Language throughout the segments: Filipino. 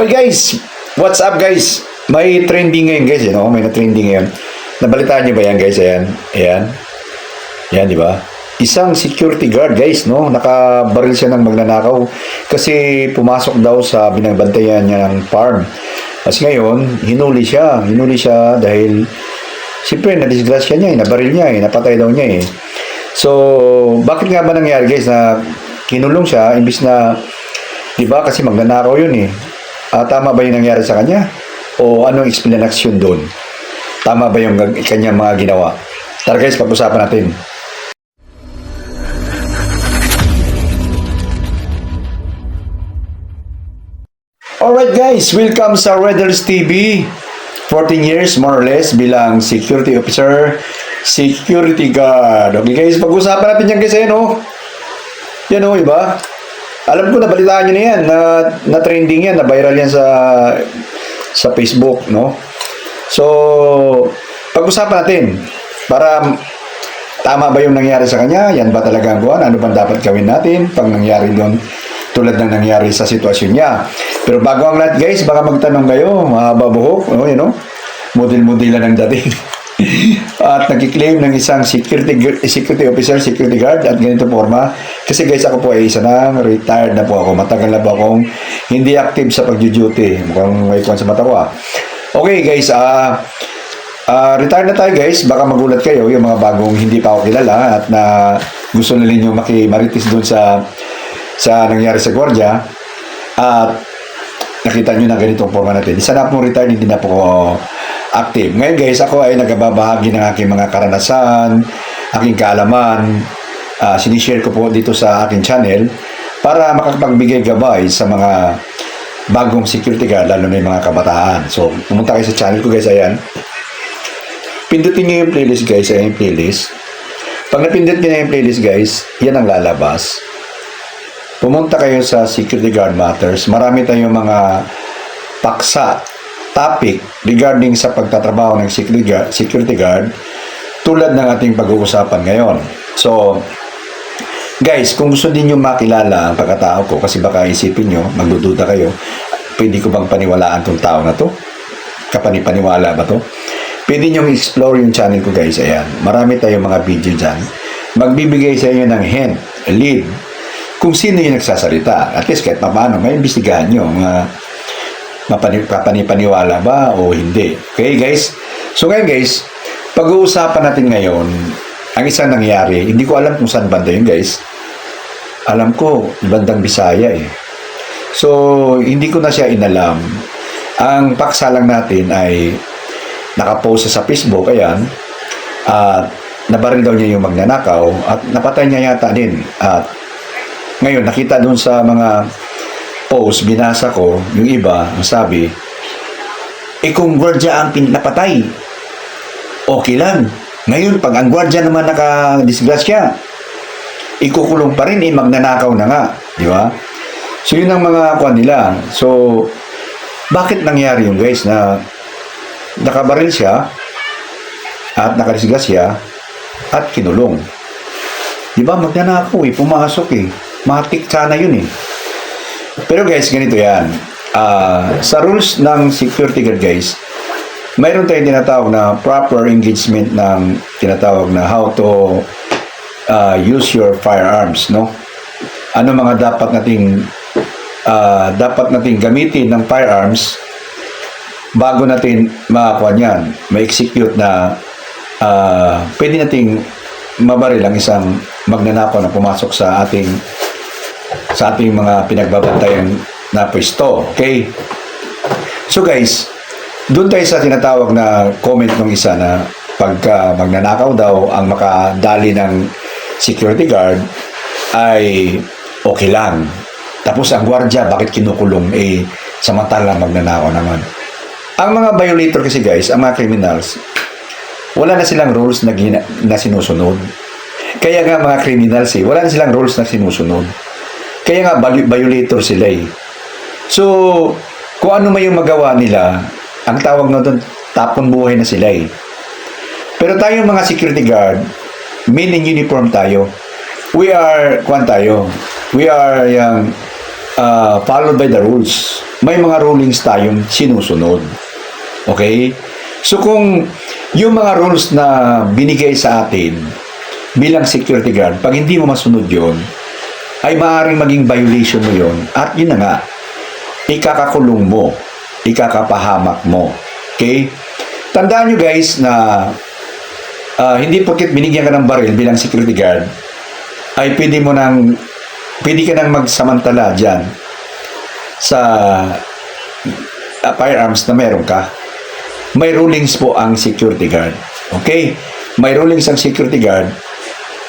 Okay guys, what's up guys? May trending ngayon guys, you know? may na-trending ngayon. Nabalitaan niyo ba yan guys? Ayan, ayan. Yan, di ba? Isang security guard guys, no? Nakabaril siya ng magnanakaw kasi pumasok daw sa binagbantayan niya ng farm. Tapos ngayon, hinuli siya. Hinuli siya dahil siyempre na-disgrasya niya, eh, nabaril niya, eh, napatay daw niya eh. So, bakit nga ba nangyari guys na kinulong siya imbis na, di ba kasi magnanakaw yun eh. Ah, tama ba yung nangyari sa kanya? O anong explanation doon? Tama ba yung kanyang mga ginawa? Tara guys, pag-usapan natin. Alright guys, welcome sa Redders TV. 14 years more or less bilang security officer, security guard. Okay guys, pag-usapan natin yan guys, eh, no? Yan o, iba? Alam ko, nabalitaan nyo na yan, na, na trending yan, na viral yan sa sa Facebook, no? So, pag-usapan natin para tama ba yung nangyari sa kanya? Yan ba talaga ang buwan? Ano ba dapat gawin natin pag nangyari doon tulad ng nangyari sa sitwasyon niya? Pero bago ang lahat guys, baka magtanong kayo, mahaba buhok, no, you know, model-modelan ng dating. at nagkiklaim ng isang security security officer, security guard at ganito forma. Kasi guys, ako po ay isa na, retired na po ako. Matagal na po akong hindi active sa pag-duty. Mukhang may sa mata ko ah. Okay guys, ah ah retired na tayo guys. Baka magulat kayo yung mga bagong hindi pa ako kilala at na gusto na ninyo makimaritis doon sa sa nangyari sa Gwardiya. At nakita nyo na ganitong forma natin. Isa na pong retired, hindi na po active. Ngayon guys, ako ay nagbabahagi ng aking mga karanasan, aking kaalaman, ah, sinishare ko po dito sa aking channel para makapagbigay gabay sa mga bagong security guard, lalo na yung mga kabataan. So, pumunta kayo sa channel ko guys, ayan. Pindutin nyo yung playlist guys, ayan yung playlist. Pag napindot nyo na yung playlist guys, yan ang lalabas. Pumunta kayo sa Security Guard Matters. Marami tayong mga paksa, topic regarding sa pagtatrabaho ng security guard, tulad ng ating pag-uusapan ngayon. So, guys, kung gusto din nyo makilala ang pagkatao ko, kasi baka isipin nyo, magdududa kayo, pwede ko bang paniwalaan tong tao na to? Kapanipaniwala ba to? Pwede nyo explore yung channel ko guys, ayan. Marami tayong mga video dyan. Magbibigay sa inyo ng hint, lead, kung sino yung nagsasalita. At least kahit paano, may imbestigahan nyo. Mga mapani, papanipaniwala ba o hindi. Okay guys? So ngayon guys, pag-uusapan natin ngayon, ang isang nangyari, hindi ko alam kung saan banda yun guys. Alam ko, bandang Bisaya eh. So, hindi ko na siya inalam. Ang paksa lang natin ay nakapost sa Facebook, ayan, at nabaril daw niya yung magnanakaw at napatay niya yata din. At ngayon, nakita doon sa mga post, binasa ko, yung iba, sabi, eh kung gwardiya ang pin- napatay, okay lang. Ngayon, pag ang gwardiya naman nakadisgrasya, ikukulong pa rin, eh, magnanakaw na nga. Di ba? So, yun ang mga kwan nila. So, bakit nangyari yung guys na nakabaril siya at nakadisgrasya at kinulong? Di ba? Magnanakaw eh, pumasok eh. Matik sana yun eh. Pero guys, ganito yan. Ah, sa rules ng security guard guys, mayroon tayong tinatawag na proper engagement ng tinatawag na how to ah, use your firearms, no? Ano mga dapat nating ah, dapat nating gamitin ng firearms bago natin makakuha niyan, ma-execute na ah, pwede nating mabaril ang isang magnanakaw na pumasok sa ating sa ating mga pinagbabantayan na pwesto. Okay? So guys, doon tayo sa tinatawag na comment ng isa na pagka magnanakaw daw ang makadali ng security guard ay okay lang. Tapos ang gwardiya, bakit kinukulong? Eh, samantalang magnanakaw naman. Ang mga violator kasi guys, ang mga criminals, wala na silang rules na, gina, na sinusunod. Kaya nga mga criminals eh, wala na silang rules na sinusunod. Kaya nga viol- violator sila eh. So, kung ano man yung magawa nila, ang tawag na doon, tapon buhay na sila eh. Pero tayong mga security guard, men in uniform tayo. We are, kwan tayo, we are yung uh, followed by the rules. may mga rulings tayong sinusunod. Okay? So kung yung mga rules na binigay sa atin bilang security guard, pag hindi mo masunod yon ay maaaring maging violation mo yon at yun na nga, ikakakulong mo, ikakapahamak mo. Okay? Tandaan nyo guys na ah, hindi porket binigyan ka ng baril bilang security guard, ay pwede mo nang, pwede ka nang magsamantala dyan sa ah, firearms na meron ka. May rulings po ang security guard. Okay? May rulings ang security guard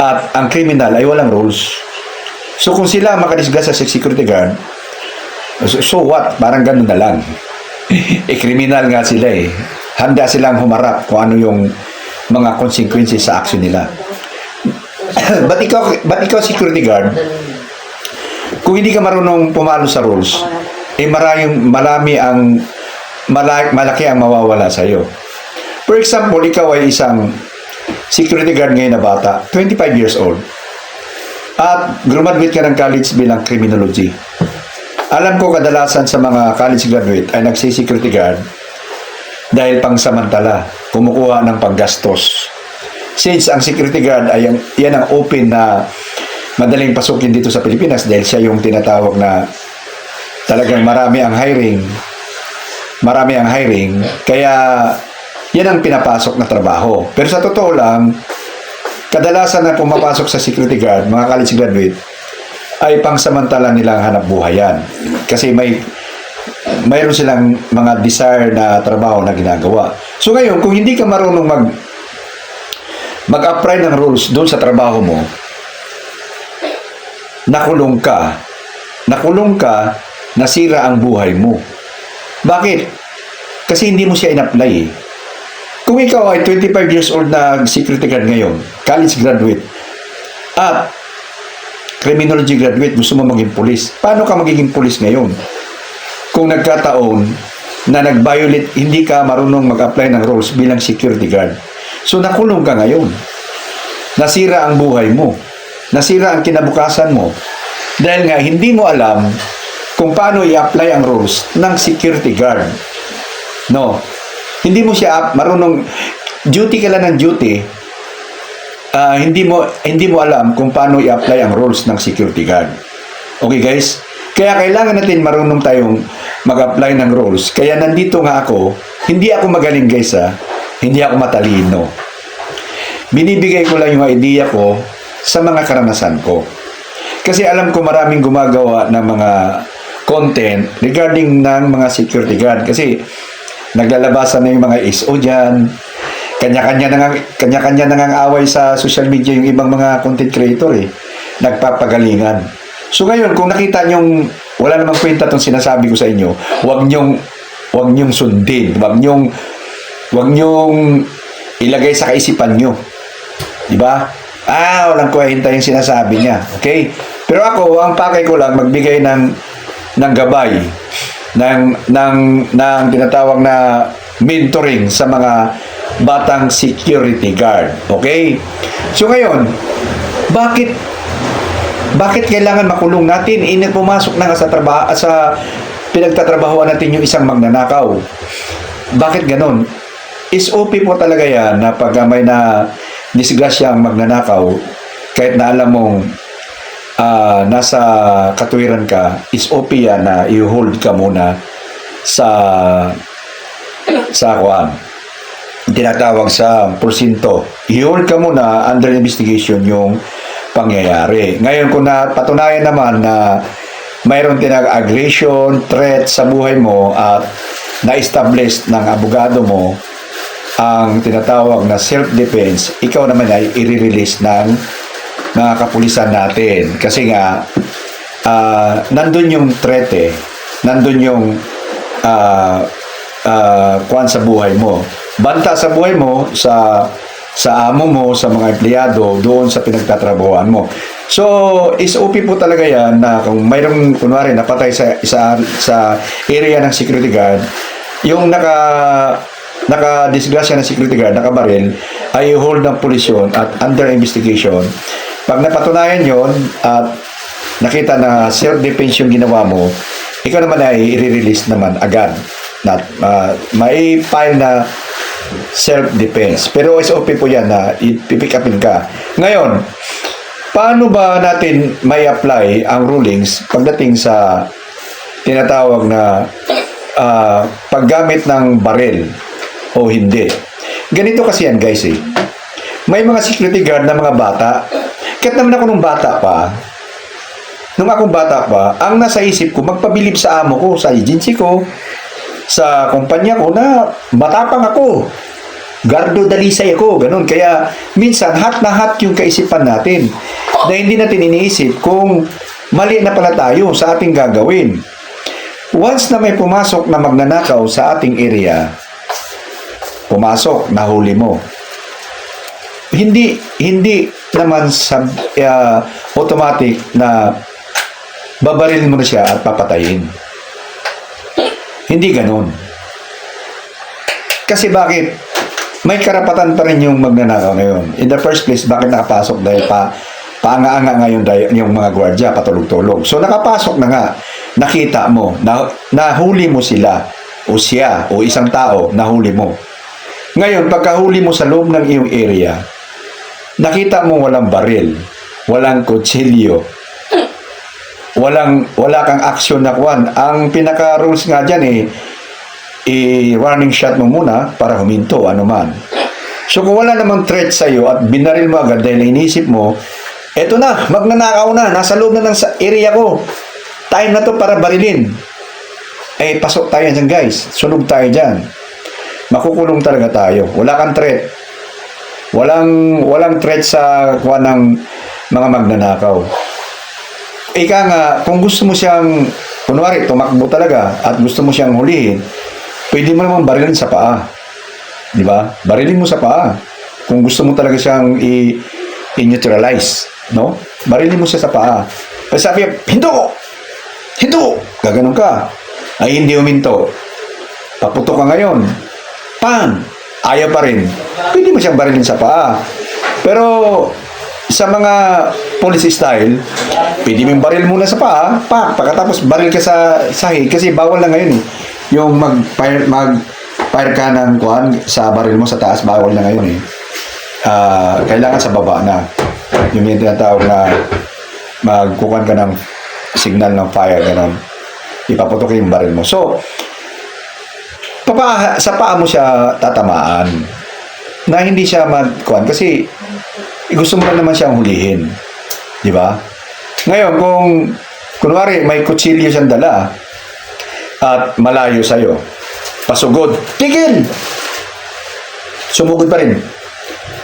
at ang criminal ay walang rules. So kung sila makadisgrasya sa security guard, so, so what? Parang ganun na lang. eh, criminal nga sila eh. Handa silang humarap kung ano yung mga consequences sa action nila. ba't ikaw, ba't ikaw security guard? Kung hindi ka marunong pumalo sa rules, eh maraming, marami ang mala- malaki ang mawawala sa iyo. For example, ikaw ay isang security guard ngayon na bata, 25 years old. At graduate ka ng college bilang criminology. Alam ko kadalasan sa mga college graduate ay nagsi-security guard dahil pangsamantala, kumukuha ng panggastos. Since ang security guard ay yan ang open na madaling pasukin dito sa Pilipinas dahil siya yung tinatawag na talagang marami ang hiring, marami ang hiring, kaya yan ang pinapasok na trabaho. Pero sa totoo lang, kadalasan na pumapasok sa security guard, mga college graduate, ay pangsamantala nilang hanap buhay yan. Kasi may mayroon silang mga desire na trabaho na ginagawa. So ngayon, kung hindi ka marunong mag mag-apply ng rules doon sa trabaho mo, nakulong ka. Nakulong ka, nasira ang buhay mo. Bakit? Kasi hindi mo siya in-apply eh. Kung ikaw ay 25 years old na security guard ngayon, college graduate, at criminology graduate, gusto mo maging police, paano ka magiging police ngayon? Kung nagkataon na nag-violate, hindi ka marunong mag-apply ng rules bilang security guard. So nakulong ka ngayon. Nasira ang buhay mo. Nasira ang kinabukasan mo. Dahil nga hindi mo alam kung paano i-apply ang rules ng security guard. No. Hindi mo siya marunong duty ka lang ng duty. ah, hindi mo hindi mo alam kung paano i-apply ang rules ng security guard. Okay guys? Kaya kailangan natin marunong tayong mag-apply ng rules. Kaya nandito nga ako, hindi ako magaling guys ha, hindi ako matalino. Binibigay ko lang yung idea ko sa mga karanasan ko. Kasi alam ko maraming gumagawa ng mga content regarding ng mga security guard. Kasi naglalabasan na yung mga ISO dyan. Kanya-kanya na kanya-kanya na ang away sa social media yung ibang mga content creator eh. Nagpapagalingan. So ngayon, kung nakita nyong wala namang kwenta itong sinasabi ko sa inyo, huwag nyong huwag nyong sundin, huwag nyong huwag nyong ilagay sa kaisipan nyo. Di ba? Ah, walang kwenta yung sinasabi niya. Okay? Pero ako, ang pakay ko lang, magbigay ng, ng gabay, ng, ng, ng tinatawag na mentoring sa mga batang security guard. Okay? So ngayon, bakit bakit kailangan makulong natin? Ini pumasok na nga sa trabaho sa pinagtatrabahoan natin yung isang magnanakaw. Bakit ganon? SOP po talaga yan na pag may na disgrasya ang magnanakaw, kahit na alam mong ah, nasa katuwiran ka, SOP yan na i-hold ka muna sa sa kuan tinatawag sa porsinto. I-hold ka muna under investigation yung pangyayari. Ngayon, kung napatunayan naman na mayroon tinag aggression, threat sa buhay mo at na-establish ng abogado mo ang tinatawag na self-defense, ikaw naman ay i-release ng mga kapulisan natin. Kasi nga, ah, nandun yung threat eh. Nandun yung ah, ah, kuwan sa buhay mo. Banta sa buhay mo, sa sa amo mo, sa mga empleyado, doon sa pinagtatrabahoan mo. So, SOP po talaga yan na kung mayroong, kunwari, napatay sa, sa, sa area ng security guard, yung naka naka-disgrasya ng security guard, nakabaril, ay hold ng pulisyon at under investigation. Pag napatunayan yon at nakita na self-defense yung ginawa mo, ikaw naman ay i-release naman agad. Na, ah, may file na self-defense. Pero SOP po yan na ipipick upin ka. Ngayon, paano ba natin may apply ang rulings pagdating sa tinatawag na ah, paggamit ng baril o hindi? Ganito kasi yan guys eh. May mga security guard na mga bata. Kahit naman ako nung bata pa, nung akong bata pa, ang nasa isip ko, magpabilib sa amo ko, sa agency ko, sa kumpanya ko na matapang ako. Gardo dalisay ako, ganun. Kaya minsan, hat na hat yung kaisipan natin na hindi natin iniisip kung mali na pala tayo sa ating gagawin. Once na may pumasok na magnanakaw sa ating area, pumasok, nahuli mo. Hindi hindi naman sa uh, automatic na babarilin mo na siya at papatayin. Hindi ganun. Kasi bakit? May karapatan pa rin yung magnanakaw ngayon. In the first place, bakit nakapasok? Dahil pa, paanga-anga ngayon dahil yung mga gwardya, patulog-tulog. So nakapasok na nga, nakita mo, na, nahuli mo sila, o siya, o isang tao, nahuli mo. Ngayon, pagkahuli mo sa loob ng iyong area, nakita mo walang baril, walang kutsilyo, walang wala kang action na kuan. Ang pinaka rules nga diyan eh i-warning shot mo muna para huminto ano. So kung wala namang threat sa iyo at binaril mo agad dahil inisip mo, eto na, magnanakaw na, nasa loob na ng sa area ko. Time na to para barilin. Eh, pasok tayo dyan guys. Sunog tayo dyan. Makukulong talaga tayo. Wala kang threat. Walang walang threat sa kuha ng mga magnanakaw. Ika nga, kung gusto mo siyang, kunwari, tumakbo talaga at gusto mo siyang hulihin, pwede mo naman barilin sa paa. Di ba? Barilin mo sa paa. Kung gusto mo talaga siyang i- i-neutralize, no? Barilin mo siya sa paa. Kasi sabi, hinto! Hinto! Gaganon ka. Ay, hindi uminto. Paputok ka ngayon. Pan! Ayaw pa rin. Pwede mo siyang barilin sa paa. Pero, sa mga police style, pwede mo baril muna sa paa, pa, pagkatapos baril ka sa sahig, kasi bawal na ngayon eh. Yung mag-fire, mag fire ka ng kuhan sa baril mo sa taas, bawal na ngayon eh. Ah, kailangan sa baba na. Yung yung tinatawag na magkukuhan ka ng signal ng fire, gano'n. Ipaputok yung baril mo. So, papa, sa paa mo siya tatamaan na hindi siya magkuhan kasi gusto mo naman siyang hulihin. Di ba? Ngayon, kung kunwari may kutsilyo siyang dala at malayo sa'yo, pasugod, tigil! Sumugod pa rin.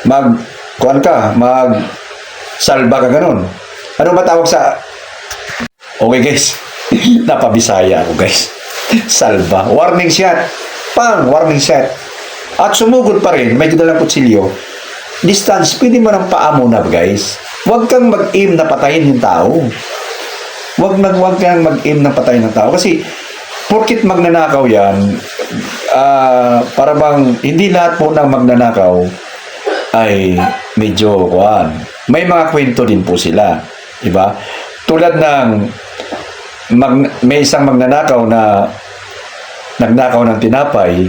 Mag, kuhan ka, mag, salba ka ganun. Ano ba tawag sa... Okay guys, napabisaya ako guys. Salba. Warning shot. Pang, warning shot. At sumugod pa rin, may dalang kutsilyo. Distance, pwede mo ng paa muna guys. Huwag kang mag-aim na patayin yung tao. Huwag nag huwag kang mag-aim na patayin ng tao. Kasi, porkit magnanakaw yan, ah, para bang hindi lahat po ng magnanakaw ay medyo kuan. May mga kwento din po sila, 'di ba? Tulad ng mag, may isang magnanakaw na nagnakaw ng tinapay,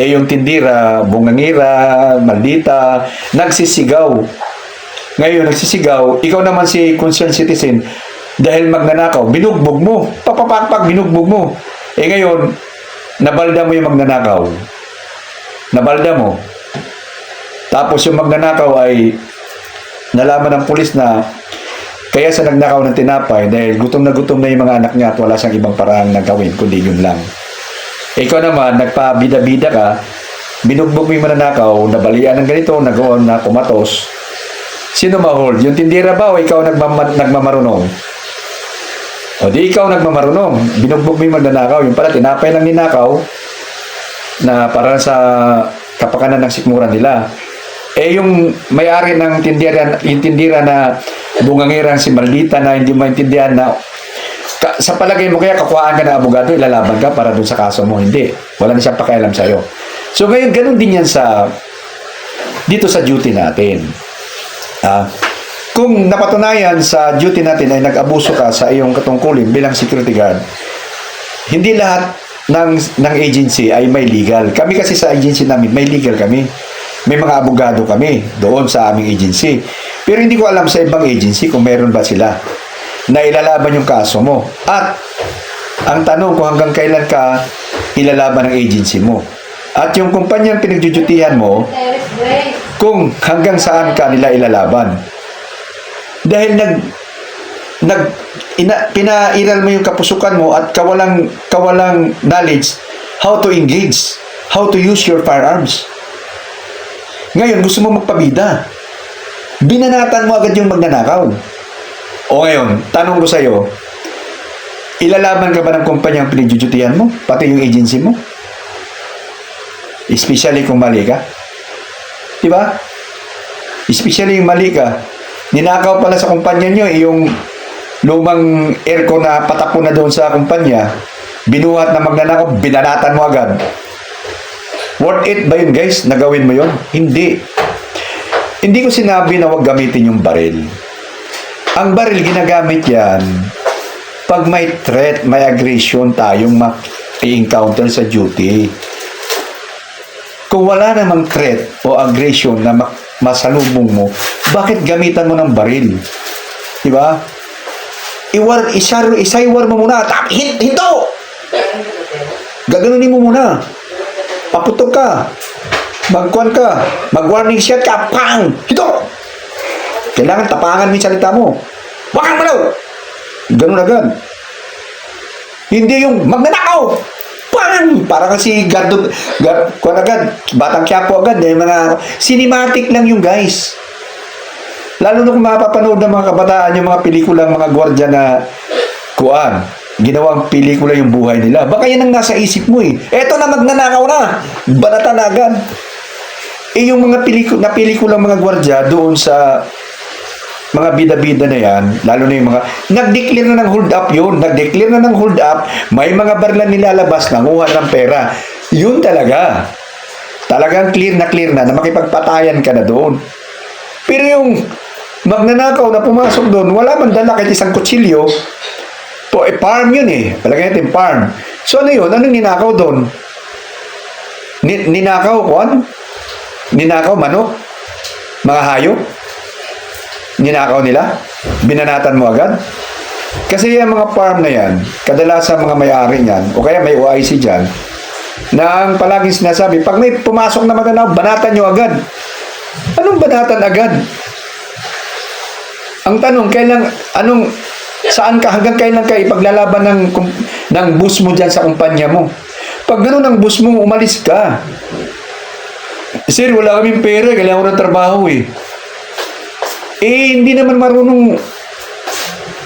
eh yung tindira, bungangira, maldita, nagsisigaw. Ngayon, nagsisigaw, ikaw naman si concerned citizen, dahil magnanakaw, binugbog mo, papapakpak, binugbog mo. Eh ngayon, nabalda mo yung magnanakaw. Nabalda mo. Tapos yung magnanakaw ay nalaman ng pulis na kaya sa nagnakaw ng tinapay dahil gutom na gutom na yung mga anak niya at wala siyang ibang paraan na gawin kundi yun lang. Ikaw naman, nagpabida-bida ka, binugbog mo yung mananakaw, nabalian ng ganito, nagawa na kumatos. Sino ma-hold? Yung tindira ba o ikaw nagmama, nagmamarunong? O di ikaw nagmamarunong, binugbog mo yung mananakaw, yung pala tinapay ng ninakaw na para sa kapakanan ng sikmuran nila. Eh yung may-ari ng tindira, yung tindira na bungangirang si Maldita na hindi maintindihan na ka, sa palagay mo kaya kakuhaan ka ng abogado, ilalaban ka para dun sa kaso mo. Hindi. Wala na siyang pakialam sa'yo. So ngayon, ganun din yan sa dito sa duty natin. Ah, kung napatunayan sa duty natin ay nag-abuso ka sa iyong katungkulin bilang security guard, hindi lahat ng, ng agency ay may legal. Kami kasi sa agency namin, may legal kami. May mga abogado kami doon sa aming agency. Pero hindi ko alam sa ibang agency kung meron ba sila na ilalaban yung kaso mo. At ang tanong kung hanggang kailan ka ilalaban ng agency mo. At yung kumpanyang pinagjujutihan mo, kung hanggang saan ka nila ilalaban. Dahil nag nag ina, pinairal mo yung kapusukan mo at kawalang kawalang knowledge how to engage, how to use your firearms. Ngayon, gusto mo magpabida. Binanatan mo agad yung magnanakaw. O ngayon, tanong ko sa'yo, ilalaban ka ba ng kumpanyang pinagjujudian mo? Pati yung agency mo? Especially kung mali ka? Di ba? Especially yung mali ka. Ninakaw pala sa kumpanya nyo eh, yung lumang aircon na patako na doon sa kumpanya. Binuhat na magnanakaw, binanatan mo agad. Worth it ba yun guys? Nagawin mo yun? Hindi. Hindi ko sinabi na huwag gamitin yung baril. Ang baril ginagamit yan pag may threat, may aggression tayong ma-encounter sa duty. Kung wala namang threat o aggression na ma- masalubong mo, bakit gamitan mo ng baril? Di ba? Iwar, isar, isaiwar mo muna. Tap, hit, hinto! Gaganunin mo muna. Paputok ka. Magkuhan ka. Mag-warning shot ka. Pang! Hinto! Kailangan tapangan mo yung salita mo. Bakang mo daw! Ganun agad. Hindi yung magnanakaw! Pang! Para kasi gardo, gar, kuhan agad. Batang Quiapo agad. Eh, mga cinematic lang yung guys. Lalo na kung mapapanood ng mga kabataan yung mga pelikulang mga gwardya na kuan, ginawang pelikula yung buhay nila. Baka yan ang nasa isip mo eh. Eto na magnanakaw na. Banatan na agad. Eh yung mga peliku na pelikulang mga gwardya doon sa mga bida-bida na yan, lalo na yung mga, nag-declare na ng hold up yun, nag-declare na ng hold up, may mga barlan nilalabas, nanguha ng pera. Yun talaga. Talagang clear na clear na, na makipagpatayan ka na doon. Pero yung magnanakaw na pumasok doon, wala man dala kahit isang kutsilyo, po, eh, farm yun eh. Palagay natin farm. So ano yun? Anong ninakaw doon? Ni- ninakaw, kuan? Ninakaw, manok? Mga hayop? Ninakaw nila? Binanatan mo agad? Kasi yung mga farm na yan, kadalasan mga may-ari niyan, o kaya may OIC dyan, na ang palaging sinasabi, pag may pumasok na maganaw, banatan nyo agad. Anong banatan agad? Ang tanong, kailan, anong, saan ka, hanggang kailan ka ipaglalaban ng, ng bus mo dyan sa kumpanya mo? Pag ganun ang bus mo, umalis ka. Sir, wala kaming pera, kailangan ko ng trabaho eh. Eh, hindi naman marunong,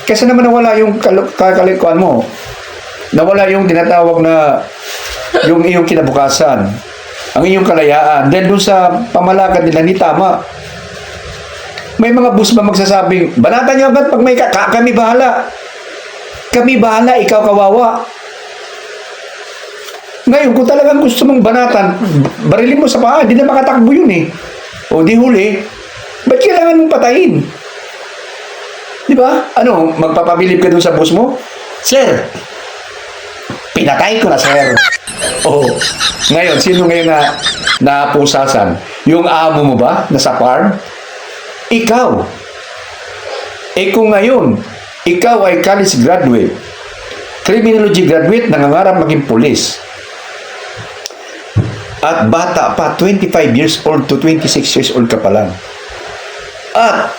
kasi naman nawala yung kal- kakalikuan mo. Nawala yung tinatawag na, yung iyong kinabukasan. Ang iyong kalayaan. Dahil doon sa pamalakad nila, hindi tama. May mga bus ba magsasabing, banatan niyo agad pag may ka- kami bahala. Kami bahala, ikaw kawawa. Ngayon, kung talagang gusto mong banatan, barilin mo sa paa, hindi na makatakbo yun eh. O di huli, ba't kailangan mong patayin? Di ba? Ano, magpapabilib ka dun sa bus mo? Sir, pinatay ko na, sir. Oh, ngayon, sino ngayon na napusasan? Yung amo mo ba, na sa farm? Ikaw. Eh kung ngayon, ikaw ay college graduate, criminology graduate, nangangarap maging pulis, at bata pa, 25 years old to 26 years old ka pa lang. At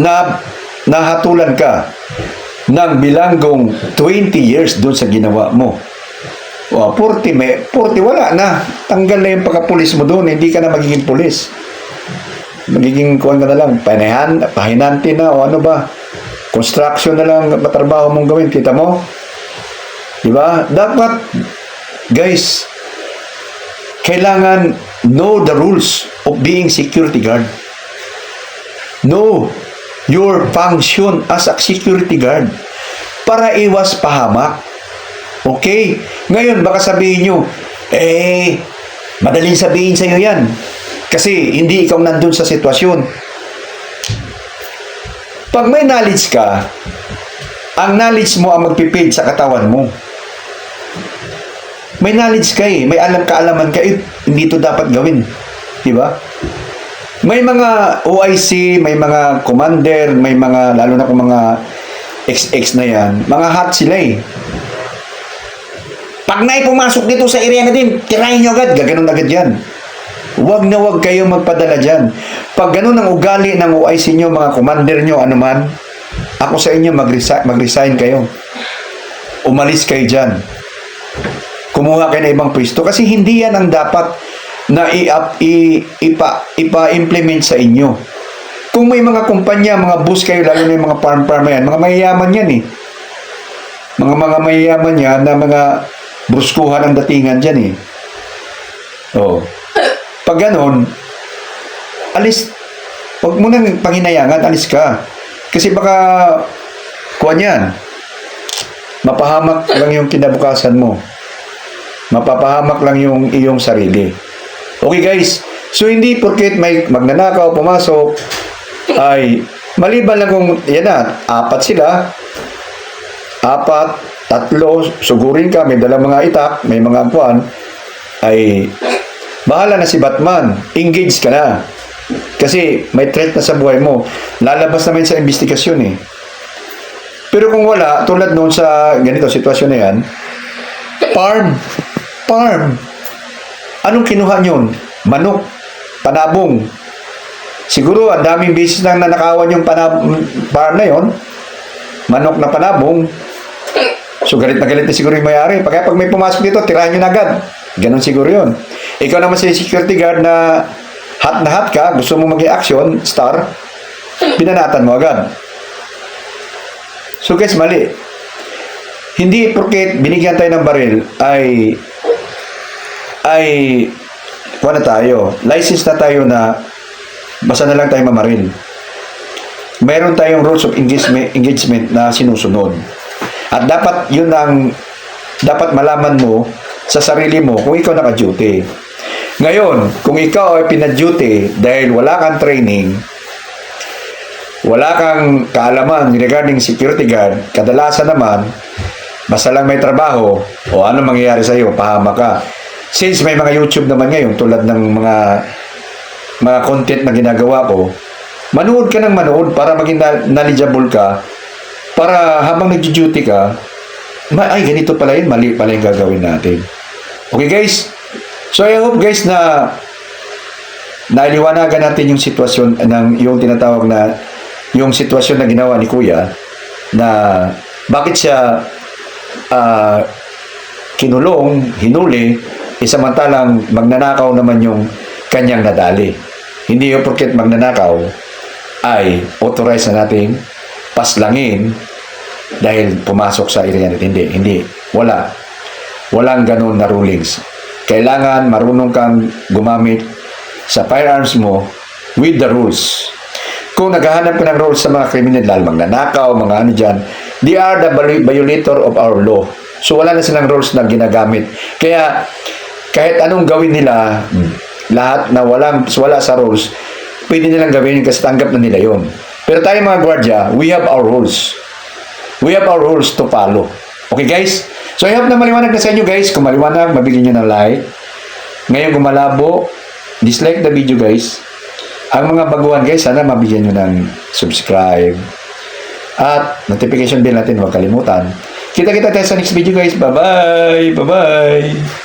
na nahatulan ka ng bilanggong 20 years doon sa ginawa mo. O, 40, may, 40 wala na. Tanggal na yung pagkapulis mo doon, hindi ka na magiging pulis. Magiging kuhan ka na lang, panahan, pahinante na o ano ba. Construction na lang matrabaho mong gawin, kita mo? Di ba? Dapat, guys, kailangan know the rules of being security guard. Know your function as a security guard para iwas pahamak. Okay? Ngayon, baka sabihin nyo, eh, madaling sabihin sa'yo yan. Kasi hindi ikaw nandun sa sitwasyon. Pag may knowledge ka, Ang knowledge mo ang magpipid sa katawan mo. May knowledge ka eh. May alam kaalaman ka eh. Hindi to dapat gawin. Di ba? May mga OIC, may mga commander, may mga, lalo na kung mga XX na yan, mga hot sila eh. Pag na'y pumasok dito sa area natin, tirahin nyo agad, gaganon agad yan. Huwag na huwag kayong magpadala dyan. Pag ganun ang ugali ng OIC nyo, mga commander nyo, ano man, ako sa inyo, mag-resign, mag-resign kayo. Umalis kayo dyan. Kumuha kayo ng ibang pwesto. Kasi hindi yan ang dapat na i-up, i, ipa, ipa-implement sa inyo. Kung may mga kumpanya, mga bus kayo, lalo na yung mga farm-farm yan, mga mayayaman yan eh. Mga mga mayayaman yan na mga bruskuhan ang datingan dyan eh. Oh. Pag ganon, alis, huwag mo nang panginayangan, alis ka. Kasi baka, kuha yan, mapahamak lang yung kinabukasan mo. Mapapahamak lang yung iyong sarili. Okay guys, so hindi porket may magnanakaw, pumasok, ay maliban lang kung, yan na, apat sila, apat, tatlo, sugurin ka, may dalang mga itak, may mga buwan, ay bahala na si Batman, engage ka na. Kasi may threat na sa buhay mo. Lalabas naman sa investigasyon eh. Pero kung wala, tulad noon sa ganito sitwasyon na yan, farm, farm. Anong kinuha nyon? Manok, panabong. Siguro, ang daming beses nang nanakawan yung panab farm na yon. Manok na panabong. So, galit na galit na siguro yung mayari. Kaya pag may pumasok dito, tirahan nyo na agad. Ganon siguro yun. Ikaw naman si security guard na hot na hot ka, gusto mo mag action star, pinanatan mo agad. So guys, mali. Hindi porket binigyan tayo ng baril ay ay na tayo. License na tayo na basta na lang tayo mamaril. Meron tayong rules of engagement, engagement na sinusunod. At dapat yun ang dapat malaman mo sa sarili mo kung ikaw naka-duty. Ngayon, kung ikaw ay pinag-duty dahil wala kang training, wala kang kaalaman regarding security guard, kadalasan naman, basta lang may trabaho, o ano mangyayari sa iyo, pahama ka. Since may mga YouTube naman ngayon, tulad ng mga mga content na ginagawa ko, manood ka ng manood para maging knowledgeable ka, para habang nag-duty ka, ma ay ganito pala yun, mali pala yung gagawin natin. Okay guys? So I hope guys na nailiwanagan natin yung sitwasyon ng yung tinatawag na yung sitwasyon na ginawa ni Kuya na bakit siya ah, kinulong, hinuli, eh, samantalang magnanakaw naman yung kanyang nadali. Hindi yung porket magnanakaw ay authorize na nating paslangin dahil pumasok sa area natin. Hindi, hindi. Wala. Walang ganun na rulings. Kailangan marunong kang gumamit sa firearms mo with the rules. Kung naghahanap ka ng rules sa mga kriminal, lalo magnanakaw, mga ano dyan, they are the viol- violator of our law. So wala na silang rules na ginagamit. Kaya kahit anong gawin nila, lahat na walang, wala sa rules, pwede nilang gawin kasi tanggap na nila yon. Pero tayo mga gwardiya, we have our rules. We have our rules to follow. Okay guys? So I hope na maliwanag na sa inyo guys. Kung maliwanag, mabigyan nyo ng like. Ngayon kung malabo, dislike the video guys. Ang mga baguhan guys, sana mabigyan nyo ng subscribe. At notification bell natin, huwag kalimutan. Kita-kita tayo sa next video guys. Bye-bye! Bye-bye!